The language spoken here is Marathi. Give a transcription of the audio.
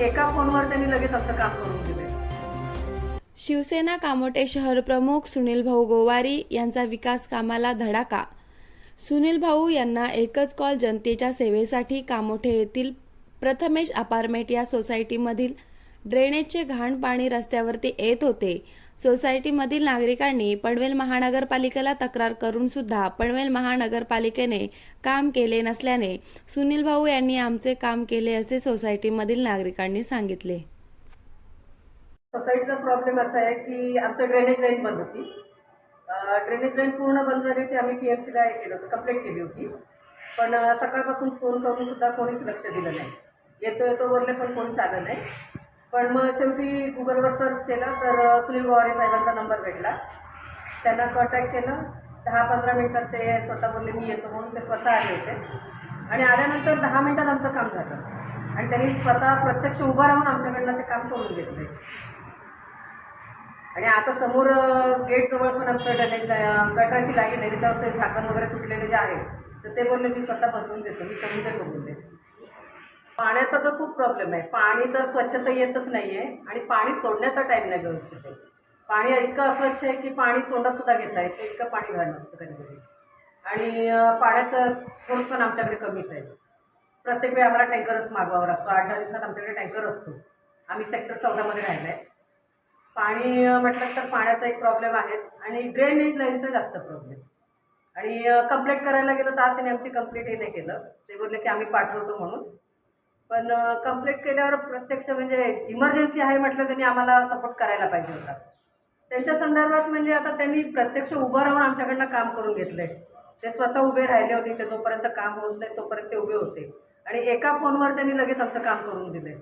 एका फोनवर त्यांनी लगेच असं काम करून दिले शिवसेना कामोटे शहर प्रमुख सुनील भाऊ गोवारी यांचा विकास कामाला धडाका. सुनील भाऊ यांना एकच कॉल जनतेच्या सेवेसाठी कामोठे येथील प्रथमेश अपार्टमेंट या सोसायटीमधील ड्रेनेजचे घाण पाणी रस्त्यावरती येत होते. सोसायटीमधील नागरिकांनी पनवेल महानगरपालिकेला तक्रार करून सुद्धा पनवेल महानगरपालिकेने काम केले नसल्याने सुनील भाऊ यांनी आमचे काम केले असे सोसायटीमधील नागरिकांनी सांगितले. सोसायटीचा प्रॉब्लेम असा आहे की आमचं ड्रेनेज लाईन बंद होती. ड्रेनेज लाईन पूर्ण बंद झाली होती आम्ही पी एम सीला हे केलं होतं कंप्लेंट केली होती. पण सकाळपासून फोन करून सुद्धा कोणीच लक्ष दिलं नाही. येतो येतो वरले पण कोणी आलं नाही. पण मग शेवटी गुगलवर सर्च केलं तर सुनील गोवारे साहेबांचा नंबर भेटला. त्यांना कॉन्टॅक्ट केलं. दहा पंधरा मिनटात ते स्वतः बोलले मी येतो. म्हणून ते स्वतः आले होते. आणि आल्यानंतर दहा मिनटात आमचं काम झालं. आणि त्यांनी स्वतः प्रत्यक्ष उभं राहून आमच्याकडनं ते काम करून घेतले. आणि आता समोर गेट जवळ पण आमचं डनेज गटराची लाईन आहे. त्याच्यावर ते झाकण वगैरे तुटलेले जे आहे तर ते बोलले मी स्वतः बसवून देतो. मी करून देतो. बोलले. पाण्याचा तर खूप प्रॉब्लेम आहे. पाणी तर स्वच्छता येतच नाही आहे आणि पाणी सोडण्याचा टाईम नाही व्यवस्थित आहे. पाणी इतकं अस्वच्छ आहे की पाणी तोंडातसुद्धा घेता येतं इतकं पाणी घालणं असतं कधी कधी आणि पाण्याचं सोर्स पण आमच्याकडे कमीच आहे. प्रत्येक वेळी आम्हाला टँकरच मागवावा लागतो. आठ दहा दिवसात आमच्याकडे टँकर असतो. आम्ही सेक्टर चौदामध्ये राहिलो आहे पाणी म्हटलं तर पाण्याचा एक प्रॉब्लेम आहे आणि ड्रेनेज लाईनचा जास्त प्रॉब्लेम आणि कंप्लेंट करायला गेलं तर आज त्यांनी आमची कंप्लेंटही नाही केलं. ते बोलले की आम्ही पाठवतो म्हणून. पण कंप्लेंट केल्यावर प्रत्यक्ष म्हणजे इमर्जन्सी आहे म्हटलं त्यांनी आम्हाला सपोर्ट करायला पाहिजे होता. त्यांच्या संदर्भात म्हणजे आता त्यांनी प्रत्यक्ष उभं राहून आमच्याकडनं काम करून घेतलंय. ते स्वतः उभे राहिले होते ते जोपर्यंत काम होत नाही तोपर्यंत ते उभे होते. आणि एका फोनवर त्यांनी लगेच आमचं काम करून दिलंय.